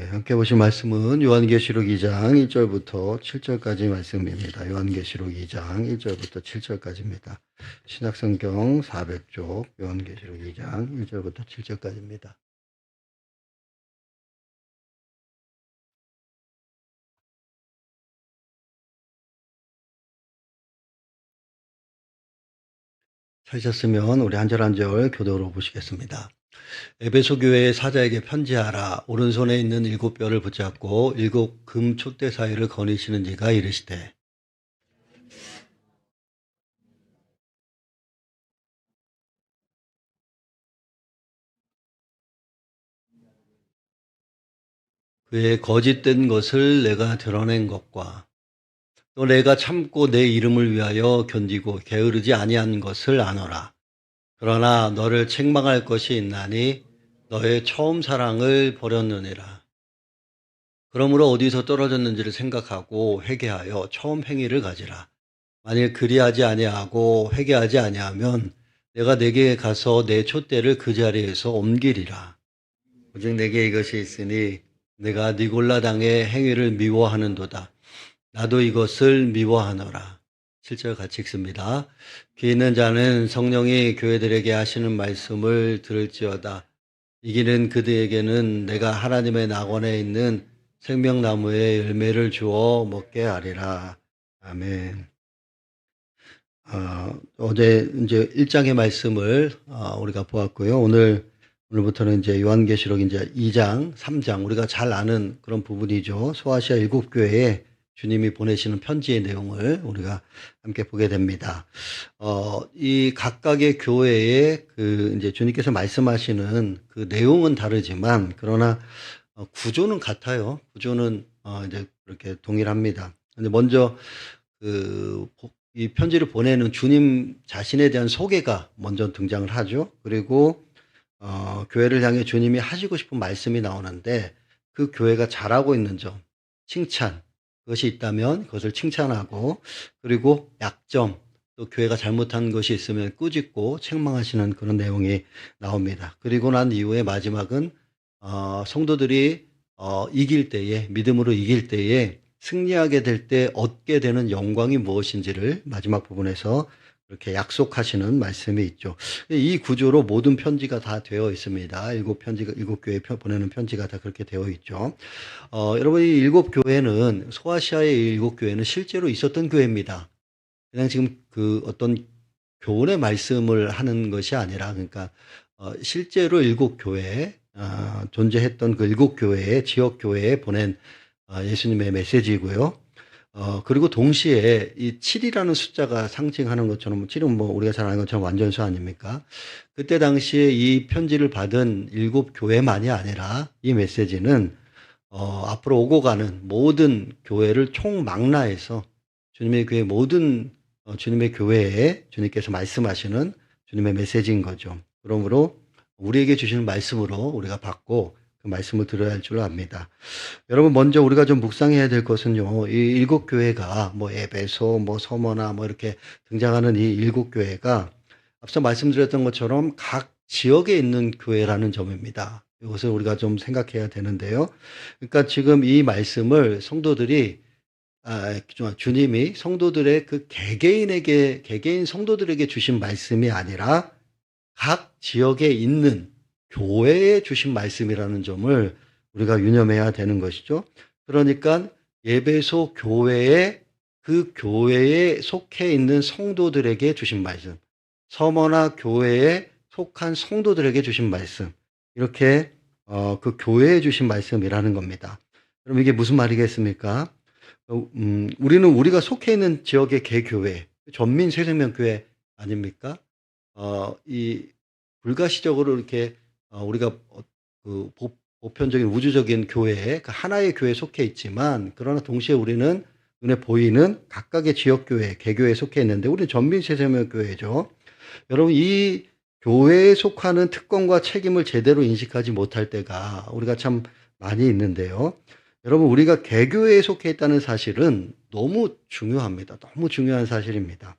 네, 함께 보실 말씀은 요한계시록 2장 1절부터 7절까지 말씀입니다. 요한계시록 2장 1절부터 7절까지입니다. 신약성경 400쪽 요한계시록 2장 1절부터 7절까지입니다. 찾으셨으면 우리 한 절 한 절 교도로 보시겠습니다. 에베소 교회의 사자에게 편지하라. 오른손에 있는 일곱 뼈를 붙잡고 일곱 금 촛대 사이를 거니시는 이가 이르시되 그의 거짓된 것을 내가 드러낸 것과 또 내가 참고 내 이름을 위하여 견디고 게으르지 아니한 것을 아노라. 그러나 너를 책망할 것이 있나니 너의 처음 사랑을 버렸느니라. 그러므로 어디서 떨어졌는지를 생각하고 회개하여 처음 행위를 가지라. 만일 그리하지 아니하고 회개하지 아니하면 내가 내게 가서 내 촛대를 그 자리에서 옮기리라. 오직 내게 이것이 있으니 내가 니골라 당의 행위를 미워하는도다. 나도 이것을 미워하노라. 7절 같이 읽습니다. 귀 있는 자는 성령이 교회들에게 하시는 말씀을 들을지어다. 이기는 그들에게는 내가 하나님의 낙원에 있는 생명나무의 열매를 주어 먹게 하리라. 아멘. 어, 어제 이제 1장의 말씀을 어, 우리가 보았고요. 오늘 오늘부터는 이제 요한계시록 이제 2장, 3장 우리가 잘 아는 그런 부분이죠. 소아시아 일곱 교회에 주님이 보내시는 편지의 내용을 우리가 함께 보게 됩니다. 어, 이 각각의 교회에 그 이제 주님께서 말씀하시는 그 내용은 다르지만 그러나 어, 구조는 같아요. 구조는 어, 이제 그렇게 동일합니다. 근데 먼저 그 이 편지를 보내는 주님 자신에 대한 소개가 먼저 등장을 하죠. 그리고 어, 교회를 향해 주님이 하시고 싶은 말씀이 나오는데 그 교회가 잘하고 있는 점, 칭찬, 그 것이 있다면 그것을 칭찬하고 그리고 약점, 또 교회가 잘못한 것이 있으면 꾸짖고 책망하시는 그런 내용이 나옵니다. 그리고 난 이후에 마지막은 어, 성도들이 어, 이길 때에 믿음으로 이길 때에 승리하게 될 때 얻게 되는 영광이 무엇인지를 마지막 부분에서 그렇게 약속하시는 말씀이 있죠. 이 구조로 모든 편지가 다 되어 있습니다. 일곱 편지가 일곱 교회 보내는 편지가 다 그렇게 되어 있죠. 어, 여러분 이 일곱 교회는 소아시아의 일곱 교회는 실제로 있었던 교회입니다. 그냥 지금 그 어떤 교훈의 말씀을 하는 것이 아니라 그러니까 어, 실제로 일곱 교회 어, 존재했던 그 일곱 교회의 지역 교회에 보낸 어, 예수님의 메시지이고요. 어, 그리고 동시에 이 7이라는 숫자가 상징하는 것처럼 7은 뭐 우리가 잘 아는 것처럼 완전수 아닙니까? 그때 당시에 이 편지를 받은 일곱 교회만이 아니라 이 메시지는 어, 앞으로 오고 가는 모든 교회를 총망라해서 주님의 교회 모든 어, 주님의 교회에 주님께서 말씀하시는 주님의 메시지인 거죠. 그러므로 우리에게 주시는 말씀으로 우리가 받고 그 말씀을 들어야 할 줄 압니다. 여러분 먼저 우리가 좀 묵상해야 될 것은요. 이 일곱 교회가 뭐 에베소, 뭐 서머나 뭐 이렇게 등장하는 이 일곱 교회가 앞서 말씀드렸던 것처럼 각 지역에 있는 교회라는 점입니다. 이것을 우리가 좀 생각해야 되는데요. 그러니까 지금 이 말씀을 성도들이 아, 주님이 성도들의 그 개개인에게 개개인 성도들에게 주신 말씀이 아니라 각 지역에 있는 교회에 주신 말씀이라는 점을 우리가 유념해야 되는 것이죠. 그러니까 예배소 교회에 그 교회에 속해 있는 성도들에게 주신 말씀, 서머나 교회에 속한 성도들에게 주신 말씀, 이렇게 어, 그 교회에 주신 말씀이라는 겁니다. 그럼 이게 무슨 말이겠습니까? 어, 음, 우리는 우리가 속해 있는 지역의 개교회, 전민 세생명교회 아닙니까? 어, 이 불가시적으로 이렇게 어, 우리가 어, 그 보편적인 우주적인 교회, 그 하나의 교회에 속해 있지만 그러나 동시에 우리는 눈에 보이는 각각의 지역 교회, 개교에 속해 있는데 우리는 전민 세세명 교회죠. 여러분 이 교회에 속하는 특권과 책임을 제대로 인식하지 못할 때가 우리가 참 많이 있는데요. 여러분 우리가 개교회에 속해 있다는 사실은 너무 중요합니다. 너무 중요한 사실입니다.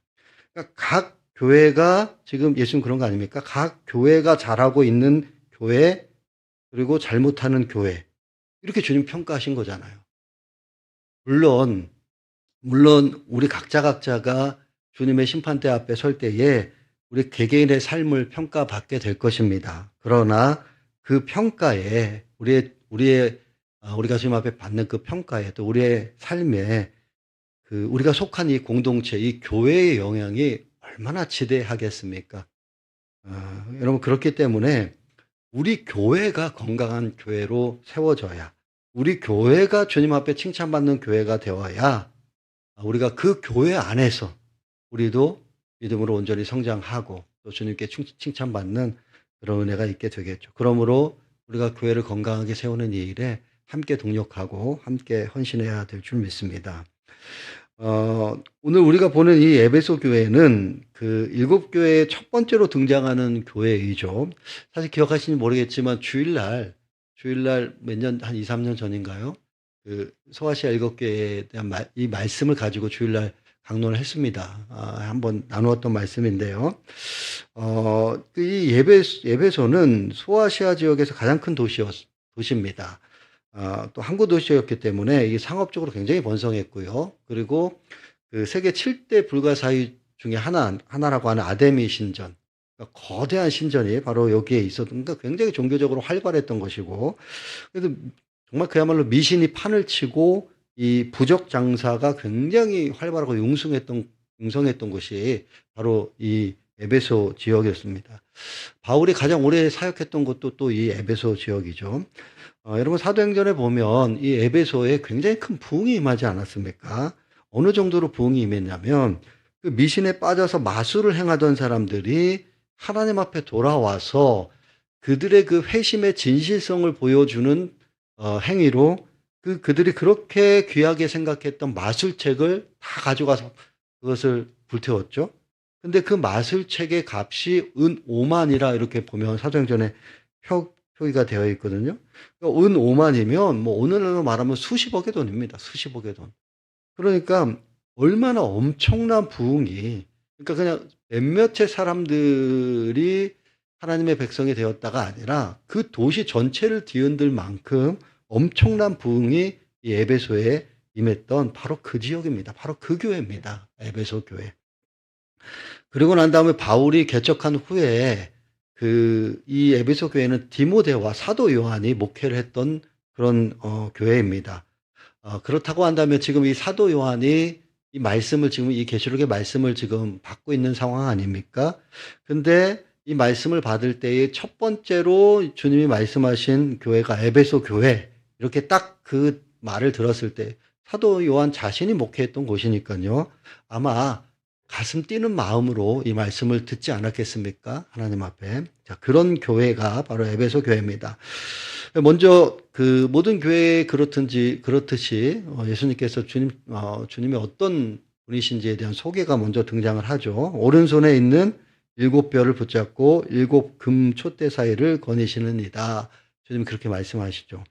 그러니까 각 교회가 지금 예수님 그런 거 아닙니까? 각 교회가 잘하고 있는 교회 그리고 잘못하는 교회 이렇게 주님 평가하신 거잖아요. 물론 물론 우리 각자 각자가 주님의 심판대 앞에 설 때에 우리 개개인의 삶을 평가받게 될 것입니다. 그러나 그 평가에 우리의 우리의 아, 우리가 주님 앞에 받는 그 평가에 또 우리의 삶에 그 우리가 속한 이 공동체, 이 교회의 영향이 얼마나 지대하겠습니까? 아, 여러분 그렇기 때문에 우리 교회가 건강한 교회로 세워져야 우리 교회가 주님 앞에 칭찬받는 교회가 되어야 우리가 그 교회 안에서 우리도 믿음으로 온전히 성장하고 또 주님께 칭- 칭찬받는 그런 은혜가 있게 되겠죠. 그러므로 우리가 교회를 건강하게 세우는 이 일에 함께 동력하고 함께 헌신해야 될 줄 믿습니다. 어, 오늘 우리가 보는 이 에베소 교회는 그 일곱 교회의 첫 번째로 등장하는 교회이죠. 사실 기억하시는지 모르겠지만 주일날 주일날 몇 년 한 2, 3년 전인가요? 그 소아시아 일곱 교회에 대한 말- 이 말씀을 가지고 주일날 강론을 했습니다. 아, 한번 나누었던 말씀인데요. 어, 그이 예배 예배소는 소아시아 지역에서 가장 큰 도시였 도시입니다. 아, 또 항구 도시였기 때문에 이 상업적으로 굉장히 번성했고요. 그리고 그 세계 7대 불가사의 중에 하나 하나라고 하는 아데미 신전. 그러니까 거대한 신전이 바로 여기에 있었던 그러니까 굉장히 종교적으로 활발했던 것이고 그래서 정말 그야말로 미신이 판을 치고 이 부적 장사가 굉장히 활발하고 융성했던 융성했던 곳이 바로 이 에베소 지역이었습니다. 바울이 가장 오래 사역했던 곳도 또 이 에베소 지역이죠. 어, 여러분 사도행전에 보면 이 에베소에 굉장히 큰 부흥이 임하지 않았습니까? 어느 정도로 부흥이 임했냐면 그 미신에 빠져서 마술을 행하던 사람들이 하나님 앞에 돌아와서 그들의 그 회심의 진실성을 보여주는 어, 행위로 그 그들이 그렇게 귀하게 생각했던 마술책을 다 가져가서 그것을 불태웠죠. 근데 그 마술책의 값이 은 5만이라 이렇게 보면 사도행전에 표, 표기가 되어 있거든요. 그러니까 은 5만이면 뭐 오늘날로 말하면 수십억의 돈입니다. 수십억의 돈. 그러니까 얼마나 엄청난 부흥이 그러니까 그냥 몇몇의 사람들이 하나님의 백성이 되었다가 아니라 그 도시 전체를 뒤흔들 만큼 엄청난 부흥이 이 에베소에 임했던 바로 그 지역입니다. 바로 그 교회입니다. 에베소 교회. 그리고 난 다음에 바울이 개척한 후에 그 이 에베소 교회는 디모데와 사도 요한이 목회를 했던 그런 어, 교회입니다. 어, 그렇다고 한다면 지금 이 사도 요한이 이 말씀을 지금 이 계시록의 말씀을 지금 받고 있는 상황 아닙니까? 근데 이 말씀을 받을 때에 첫 번째로 주님이 말씀하신 교회가 에베소 교회 이렇게 딱 그 말을 들었을 때 사도 요한 자신이 목회했던 곳이니까요. 아마 가슴 뛰는 마음으로 이 말씀을 듣지 않았겠습니까? 하나님 앞에. 자, 그런 교회가 바로 에베소 교회입니다. 먼저 그 모든 교회에 그렇든지 그렇듯이 어, 예수님께서 주님 어, 주님이 어떤 분이신지에 대한 소개가 먼저 등장을 하죠. 오른손에 있는 일곱 뼈를 붙잡고 일곱 금 촛대 사이를 거니시는 이다. 주님 그렇게 말씀하시죠.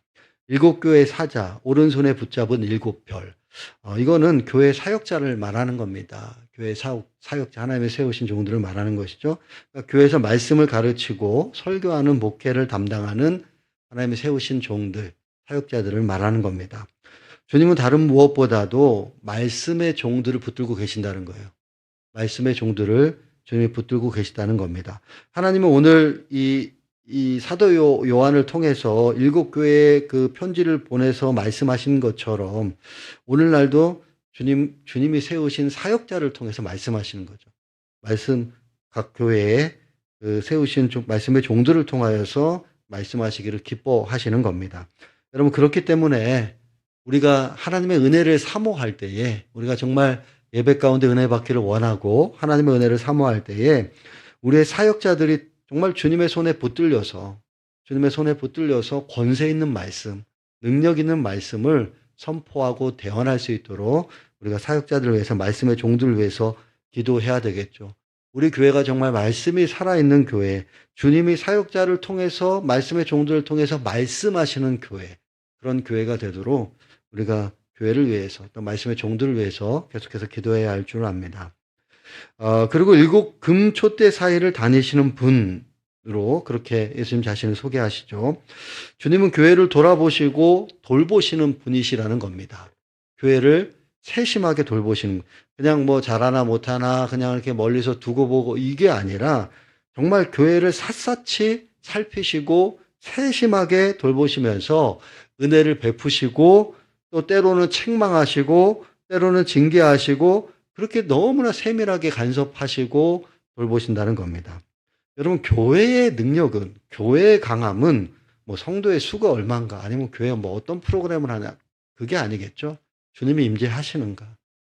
일곱 교회 사자 오른손에 붙잡은 일곱 별. 어, 이거는 교회 사역자를 말하는 겁니다. 교회 사역, 사역자 하나님의 세우신 종들을 말하는 것이죠. 그러니까 교회에서 말씀을 가르치고 설교하는 목회를 담당하는 하나님의 세우신 종들, 사역자들을 말하는 겁니다. 주님은 다른 무엇보다도 말씀의 종들을 붙들고 계신다는 거예요. 말씀의 종들을 주님이 붙들고 계시다는 겁니다. 하나님은 오늘 이, 이 사도 요, 요한을 통해서 일곱 교회에 그 편지를 보내서 말씀하신 것처럼 오늘날도 주님, 주님이 세우신 사역자를 통해서 말씀하시는 거죠. 말씀, 각 교회에 그 세우신 종- 말씀의 종들을 통하여서 말씀하시기를 기뻐하시는 겁니다. 여러분, 그렇기 때문에 우리가 하나님의 은혜를 사모할 때에 우리가 정말 예배 가운데 은혜 받기를 원하고 하나님의 은혜를 사모할 때에 우리의 사역자들이 정말 주님의 손에 붙들려서 주님의 손에 붙들려서 권세 있는 말씀, 능력 있는 말씀을 선포하고 대언할 수 있도록 우리가 사역자들을 위해서 말씀의 종들을 위해서 기도해야 되겠죠. 우리 교회가 정말 말씀이 살아있는 교회, 주님이 사역자를 통해서 말씀의 종들을 통해서 말씀하시는 교회, 그런 교회가 되도록 우리가 교회를 위해서 또 말씀의 종들을 위해서 계속해서 기도해야 할 줄 압니다. 어, 그리고 일곱 금 촛대 사이를 다니시는 분, 주님으로 그렇게 예수님 자신을 소개하시죠. 주님은 교회를 돌아보시고 돌보시는 분이시라는 겁니다. 교회를 세심하게 돌보시는 그냥 뭐 잘하나 못하나 그냥 이렇게 멀리서 두고 보고 이게 아니라 정말 교회를 샅샅이 살피시고 세심하게 돌보시면서 은혜를 베푸시고 또 때로는 책망하시고 때로는 징계하시고 그렇게 너무나 세밀하게 간섭하시고 돌보신다는 겁니다. 여러분 교회의 능력은 교회의 강함은 뭐 성도의 수가 얼마인가 아니면 교회 뭐 어떤 프로그램을 하냐 그게 아니겠죠. 주님이 임재하시는가?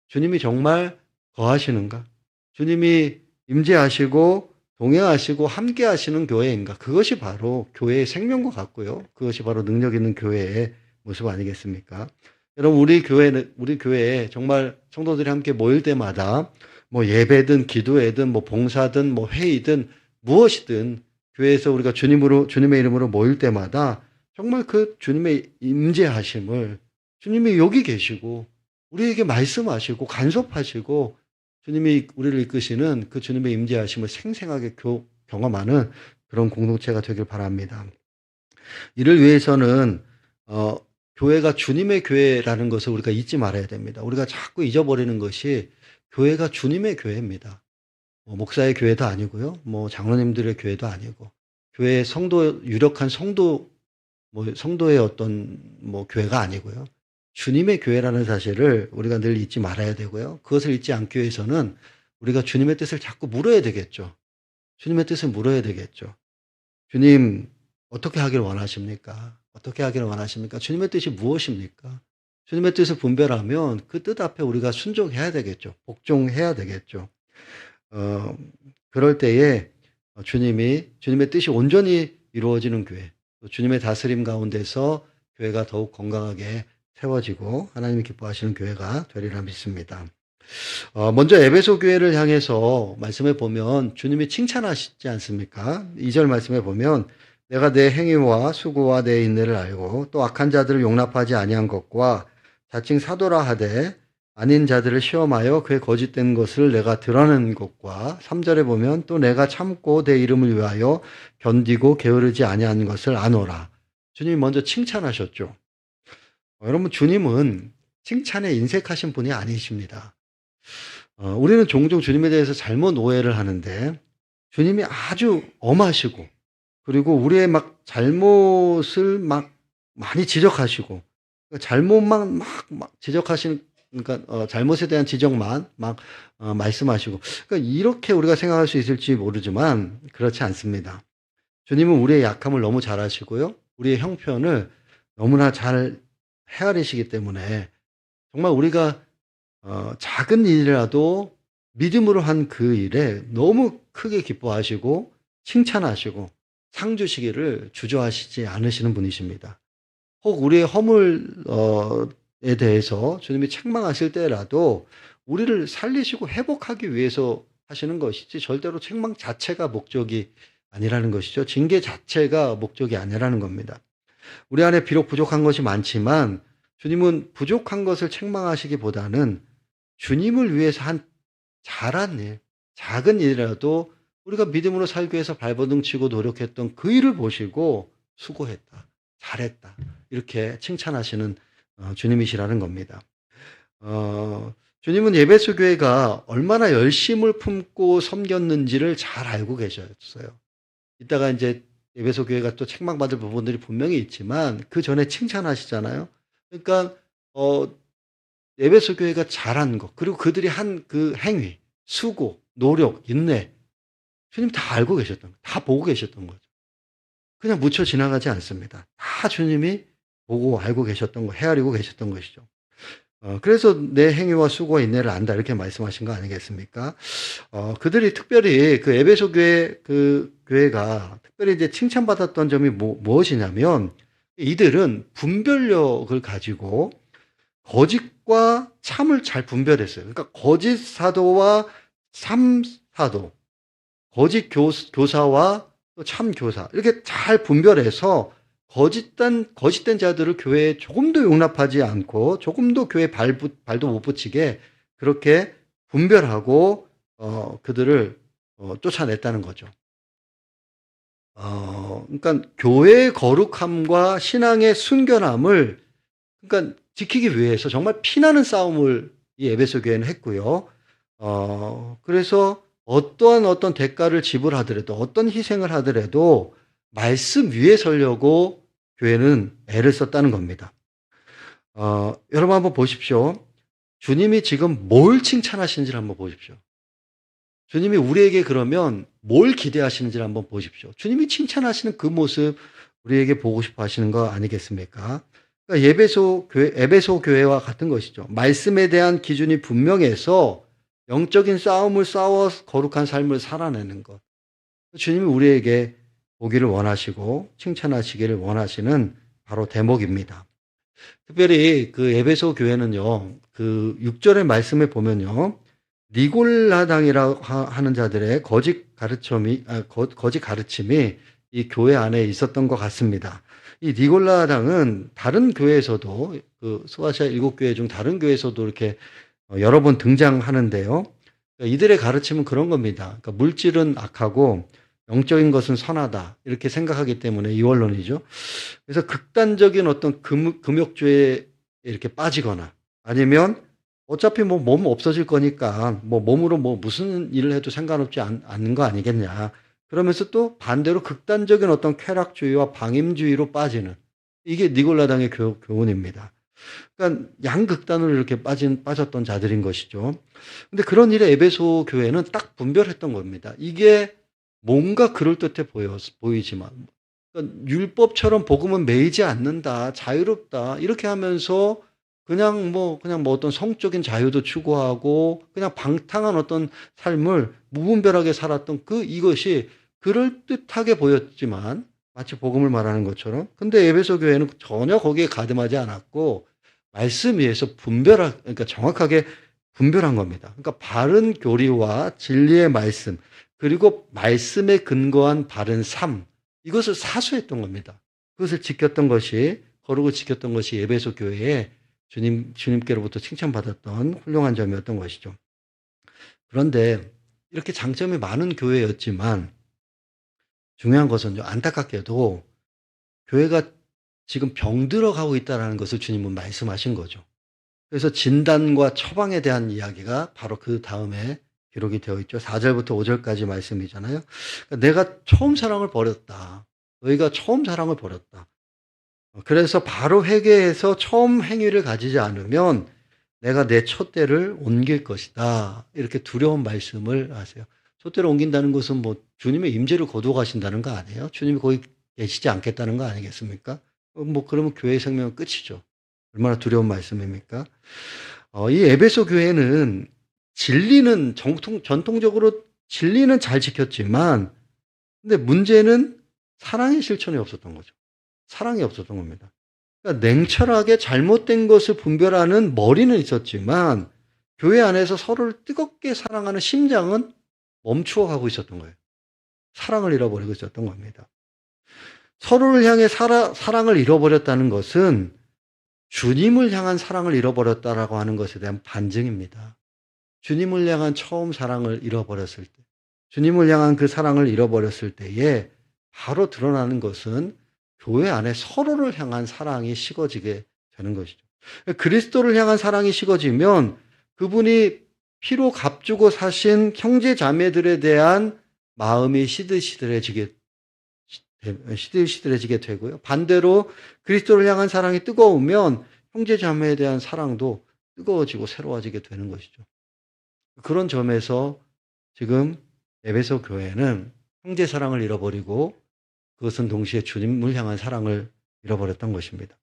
주님이 정말 거하시는가? 주님이 임재하시고 동행하시고 함께 하시는 교회인가? 그것이 바로 교회의 생명과 같고요. 그것이 바로 능력 있는 교회의 모습 아니겠습니까? 여러분 우리 교회는 우리 교회에 정말 성도들이 함께 모일 때마다 뭐 예배든 기도회든 뭐 봉사든 뭐 회의든 무엇이든 교회에서 우리가 주님으로 주님의 이름으로 모일 때마다 정말 그 주님의 임재하심을 주님이 여기 계시고 우리에게 말씀하시고 간섭하시고 주님이 우리를 이끄시는 그 주님의 임재하심을 생생하게 교- 경험하는 그런 공동체가 되길 바랍니다. 이를 위해서는 어, 교회가 주님의 교회라는 것을 우리가 잊지 말아야 됩니다. 우리가 자꾸 잊어버리는 것이 교회가 주님의 교회입니다. 뭐 목사의 교회도 아니고요. 뭐 장로님들의 교회도 아니고 교회의 성도 유력한 성도 뭐 성도의 어떤 뭐 교회가 아니고요. 주님의 교회라는 사실을 우리가 늘 잊지 말아야 되고요. 그것을 잊지 않기 위해서는 우리가 주님의 뜻을 자꾸 물어야 되겠죠. 주님의 뜻을 물어야 되겠죠. 주님 어떻게 하기를 원하십니까? 어떻게 하기를 원하십니까? 주님의 뜻이 무엇입니까? 주님의 뜻을 분별하면 그 뜻 앞에 우리가 순종해야 되겠죠. 복종해야 되겠죠. 어, 그럴 때에 주님이 주님의 뜻이 온전히 이루어지는 교회, 또 주님의 다스림 가운데서 교회가 더욱 건강하게 세워지고 하나님이 기뻐하시는 교회가 되리라 믿습니다. 어, 먼저 에베소 교회를 향해서 말씀해 보면 주님이 칭찬하시지 않습니까? 2절 말씀해 보면 내가 내 행위와 수고와 내 인내를 알고 또 악한 자들을 용납하지 아니한 것과 자칭 사도라 하되 아닌 자들을 시험하여 그의 거짓된 것을 내가 드러낸 것과 3절에 보면 또 내가 참고 내 이름을 위하여 견디고 게으르지 아니한 것을 아노라. 주님이 먼저 칭찬하셨죠. 어, 여러분 주님은 칭찬에 인색하신 분이 아니십니다. 어, 우리는 종종 주님에 대해서 잘못 오해를 하는데 주님이 아주 엄하시고 그리고 우리의 막 잘못을 막 많이 지적하시고 그러니까 잘못만 막, 막 지적하시는 그러니까 어, 잘못에 대한 지적만 막 어, 말씀하시고 그러니까 이렇게 우리가 생각할 수 있을지 모르지만 그렇지 않습니다. 주님은 우리의 약함을 너무 잘 아시고요. 우리의 형편을 너무나 잘 헤아리시기 때문에 정말 우리가 어, 작은 일이라도 믿음으로 한 그 일에 너무 크게 기뻐하시고 칭찬하시고 상 주시기를 주저하시지 않으시는 분이십니다. 혹 우리의 허물에 대해서 주님이 책망하실 때라도 우리를 살리시고 회복하기 위해서 하시는 것이지 절대로 책망 자체가 목적이 아니라는 것이죠. 징계 자체가 목적이 아니라는 겁니다. 우리 안에 비록 부족한 것이 많지만 주님은 부족한 것을 책망하시기보다는 주님을 위해서 한 잘한 일, 작은 일이라도 우리가 믿음으로 살기 위해서 발버둥 치고 노력했던 그 일을 보시고 수고했다, 잘했다 이렇게 칭찬하시는 어, 주님이시라는 겁니다. 어, 주님은 예배소 교회가 얼마나 열심을 품고 섬겼는지를 잘 알고 계셨어요. 이따가 이제 예배소 교회가 또 책망받을 부분들이 분명히 있지만 그 전에 칭찬하시잖아요. 그러니까 어, 예배소 교회가 잘한 것 그리고 그들이 한 그 행위, 수고, 노력, 인내 주님 다 알고 계셨던 거, 다 보고 계셨던 거죠. 그냥 묻혀 지나가지 않습니다. 다 주님이 보고 알고 계셨던 거, 헤아리고 계셨던 것이죠. 어, 그래서 내 행위와 수고와 인내를 안다 이렇게 말씀하신 거 아니겠습니까? 어, 그들이 특별히 그 에베소 교회 그 교회가 특별히 이제 칭찬받았던 점이 뭐, 무엇이냐면 이들은 분별력을 가지고 거짓과 참을 잘 분별했어요. 그러니까 거짓 사도와 참 사도, 거짓 교, 교사와 또 참 교사 이렇게 잘 분별해서 거짓된 거짓된 자들을 교회에 조금도 용납하지 않고 조금도 교회 발, 발도 못 붙이게 그렇게 분별하고 어, 그들을 어, 쫓아냈다는 거죠. 어, 그러니까 교회의 거룩함과 신앙의 순결함을 그러니까 지키기 위해서 정말 피나는 싸움을 이 에베소 교회는 했고요. 어, 그래서 어떠한 어떤 대가를 지불하더라도 어떤 희생을 하더라도 말씀 위에 서려고 교회는 애를 썼다는 겁니다. 어, 여러분 한번 보십시오. 주님이 지금 뭘 칭찬하시는지를 한번 보십시오. 주님이 우리에게 그러면 뭘 기대하시는지를 한번 보십시오. 주님이 칭찬하시는 그 모습 우리에게 보고 싶어 하시는 거 아니겠습니까? 그러니까 예배소 교회, 에베소 교회와 같은 것이죠. 말씀에 대한 기준이 분명해서 영적인 싸움을 싸워 거룩한 삶을 살아내는 것. 주님이 우리에게 보기를 원하시고 칭찬하시기를 원하시는 바로 대목입니다. 특별히 그 에베소 교회는요, 그 6절의 말씀에 보면요, 니골라당이라고 하- 하는 자들의 거짓 가르침이, 아, 거, 거짓 가르침이 이 교회 안에 있었던 것 같습니다. 이 니골라당은 다른 교회에서도 그 소아시아 일곱 교회 중 다른 교회에서도 이렇게 어, 여러 번 등장하는데요. 그러니까 이들의 가르침은 그런 겁니다. 그러니까 물질은 악하고 영적인 것은 선하다 이렇게 생각하기 때문에 이원론이죠. 그래서 극단적인 어떤 금, 금욕주에 이렇게 빠지거나 아니면 어차피 뭐 몸 없어질 거니까 뭐 몸으로 뭐 무슨 일을 해도 상관없지 않, 않는 거 아니겠냐. 그러면서 또 반대로 극단적인 어떤 쾌락주의와 방임주의로 빠지는 이게 니골라당의 교, 교훈입니다. 그러니까 양극단으로 이렇게 빠진 빠졌던 자들인 것이죠. 근데 그런 일에 에베소 교회는 딱 분별했던 겁니다. 이게 뭔가 그럴듯해 보여 보이지만 그러니까 율법처럼 복음은 매이지 않는다, 자유롭다 이렇게 하면서 그냥 뭐 그냥 뭐 어떤 성적인 자유도 추구하고 그냥 방탕한 어떤 삶을 무분별하게 살았던 그 이것이 그럴 듯하게 보였지만 마치 복음을 말하는 것처럼 근데 에베소 교회는 전혀 거기에 가늠하지 않았고 말씀 위에서 분별하 그러니까 정확하게 분별한 겁니다. 그러니까 바른 교리와 진리의 말씀 그리고 말씀에 근거한 바른 삶 이것을 사수했던 겁니다. 그것을 지켰던 것이 거룩을 지켰던 것이 에베소 교회의 주님 주님께로부터 칭찬받았던 훌륭한 점이었던 것이죠. 그런데 이렇게 장점이 많은 교회였지만 중요한 것은 안타깝게도 교회가 지금 병들어 가고 있다는 것을 주님은 말씀하신 거죠. 그래서 진단과 처방에 대한 이야기가 바로 그 다음에 기록이 되어 있죠. 4절부터 5절까지 말씀이잖아요. 그러니까 내가 처음 사랑을 버렸다. 너희가 처음 사랑을 버렸다. 그래서 바로 회개해서 처음 행위를 가지지 않으면 내가 내 촛대를 옮길 것이다. 이렇게 두려운 말씀을 하세요. 촛대를 옮긴다는 것은 뭐 주님의 임재를 거두어 가신다는 거 아니에요? 주님이 거기 계시지 않겠다는 거 아니겠습니까? 어, 뭐 그러면 교회 생명은 끝이죠. 얼마나 두려운 말씀입니까? 어, 이 에베소 교회는 진리는 정통, 전통적으로 진리는 잘 지켰지만, 근데 문제는 사랑의 실천이 없었던 거죠. 사랑이 없었던 겁니다. 그러니까 냉철하게 잘못된 것을 분별하는 머리는 있었지만, 교회 안에서 서로를 뜨겁게 사랑하는 심장은 멈추어 가고 있었던 거예요. 사랑을 잃어버리고 있었던 겁니다. 서로를 향해 사라, 사랑을 잃어버렸다는 것은 주님을 향한 사랑을 잃어버렸다라고 하는 것에 대한 반증입니다. 주님을 향한 처음 사랑을 잃어버렸을 때, 주님을 향한 그 사랑을 잃어버렸을 때에 바로 드러나는 것은 교회 안에 서로를 향한 사랑이 식어지게 되는 것이죠. 그리스도를 향한 사랑이 식어지면 그분이 피로 값주고 사신 형제 자매들에 대한 마음이 시들시들해지게 시들시들해지게 되고요. 반대로 그리스도를 향한 사랑이 뜨거우면 형제 자매에 대한 사랑도 뜨거워지고 새로워지게 되는 것이죠. 그런 점에서 지금 에베소 교회는 형제 사랑을 잃어버리고 그것은 동시에 주님을 향한 사랑을 잃어버렸던 것입니다.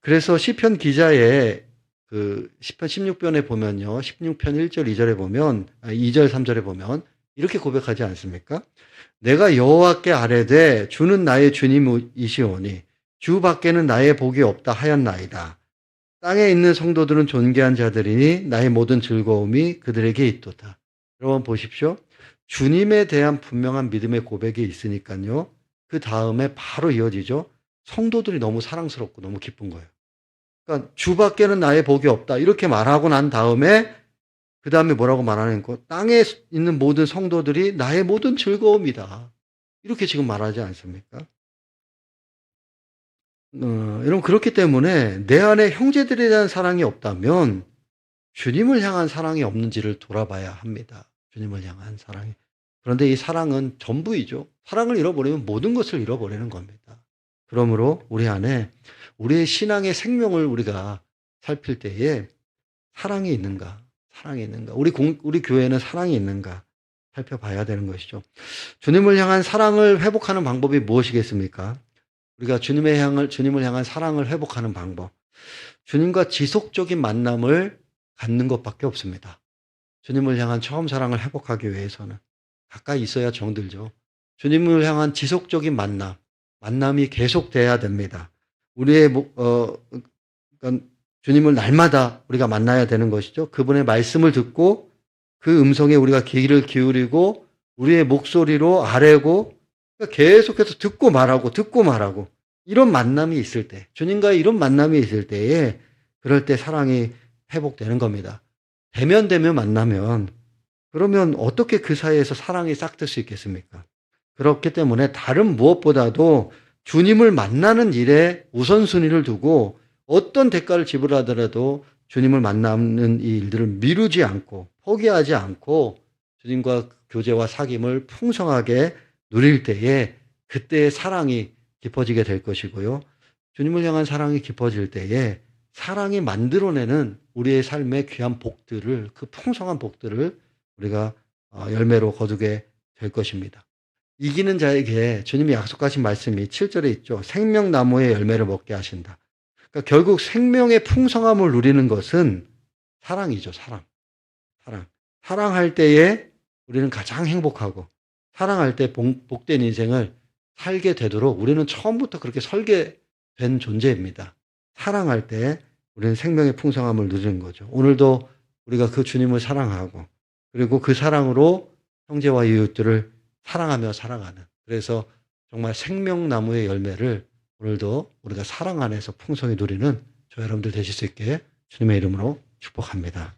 그래서 시편 기자의 그 시편 16편에 보면요. 16편 1절 2절에 보면 2절 3절에 보면 이렇게 고백하지 않습니까? 내가 여호와께 아뢰되 주는 나의 주님이시오니 주 밖에는 나의 복이 없다 하였나이다. 땅에 있는 성도들은 존귀한 자들이니 나의 모든 즐거움이 그들에게 있도다. 여러분 보십시오. 주님에 대한 분명한 믿음의 고백이 있으니까요. 그 다음에 바로 이어지죠. 성도들이 너무 사랑스럽고 너무 기쁜 거예요. 그러니까 주 밖에는 나의 복이 없다. 이렇게 말하고 난 다음에 그 다음에 뭐라고 말하는 거? 땅에 있는 모든 성도들이 나의 모든 즐거움이다. 이렇게 지금 말하지 않습니까? 어, 여러분 그렇기 때문에 내 안에 형제들에 대한 사랑이 없다면 주님을 향한 사랑이 없는지를 돌아봐야 합니다. 주님을 향한 사랑이. 그런데 이 사랑은 전부이죠. 사랑을 잃어버리면 모든 것을 잃어버리는 겁니다. 그러므로 우리 안에 우리의 신앙의 생명을 우리가 살필 때에 사랑이 있는가? 사랑이 있는가? 우리 공, 우리 교회는 사랑이 있는가? 살펴봐야 되는 것이죠. 주님을 향한 사랑을 회복하는 방법이 무엇이겠습니까? 우리가 주님의 향을 주님을 향한 사랑을 회복하는 방법. 주님과 지속적인 만남을 갖는 것밖에 없습니다. 주님을 향한 처음 사랑을 회복하기 위해서는 가까이 있어야 정들죠. 주님을 향한 지속적인 만남, 만남이 계속돼야 됩니다. 우리의 목- 어, 그러니까 주님을 날마다 우리가 만나야 되는 것이죠. 그분의 말씀을 듣고 그 음성에 우리가 귀를 기울이고 우리의 목소리로 아뢰고 그러니까 계속해서 듣고 말하고 듣고 말하고 이런 만남이 있을 때 주님과의 이런 만남이 있을 때에 그럴 때 사랑이 회복되는 겁니다. 대면 대면 만나면 그러면 어떻게 그 사이에서 사랑이 싹들 수 있겠습니까? 그렇기 때문에 다른 무엇보다도 주님을 만나는 일에 우선순위를 두고 어떤 대가를 지불하더라도 주님을 만나는 이 일들을 미루지 않고 포기하지 않고 주님과 교제와 사귐을 풍성하게 누릴 때에 그때의 사랑이 깊어지게 될 것이고요. 주님을 향한 사랑이 깊어질 때에 사랑이 만들어내는 우리의 삶의 귀한 복들을 그 풍성한 복들을 우리가 어, 열매로 거두게 될 것입니다. 이기는 자에게 주님이 약속하신 말씀이 7절에 있죠. 생명나무의 열매를 먹게 하신다. 그러니까 결국 생명의 풍성함을 누리는 것은 사랑이죠, 사랑. 사랑. 사랑할 때에 우리는 가장 행복하고 사랑할 때 복- 복된 인생을 살게 되도록 우리는 처음부터 그렇게 설계된 존재입니다. 사랑할 때 우리는 생명의 풍성함을 누리는 거죠. 오늘도 우리가 그 주님을 사랑하고 그리고 그 사랑으로 형제와 이웃들을 사랑하며 살아가는 그래서 정말 생명나무의 열매를 오늘도 우리가 사랑 안에서 풍성히 누리는 저 여러분들 되실 수 있게 주님의 이름으로 축복합니다.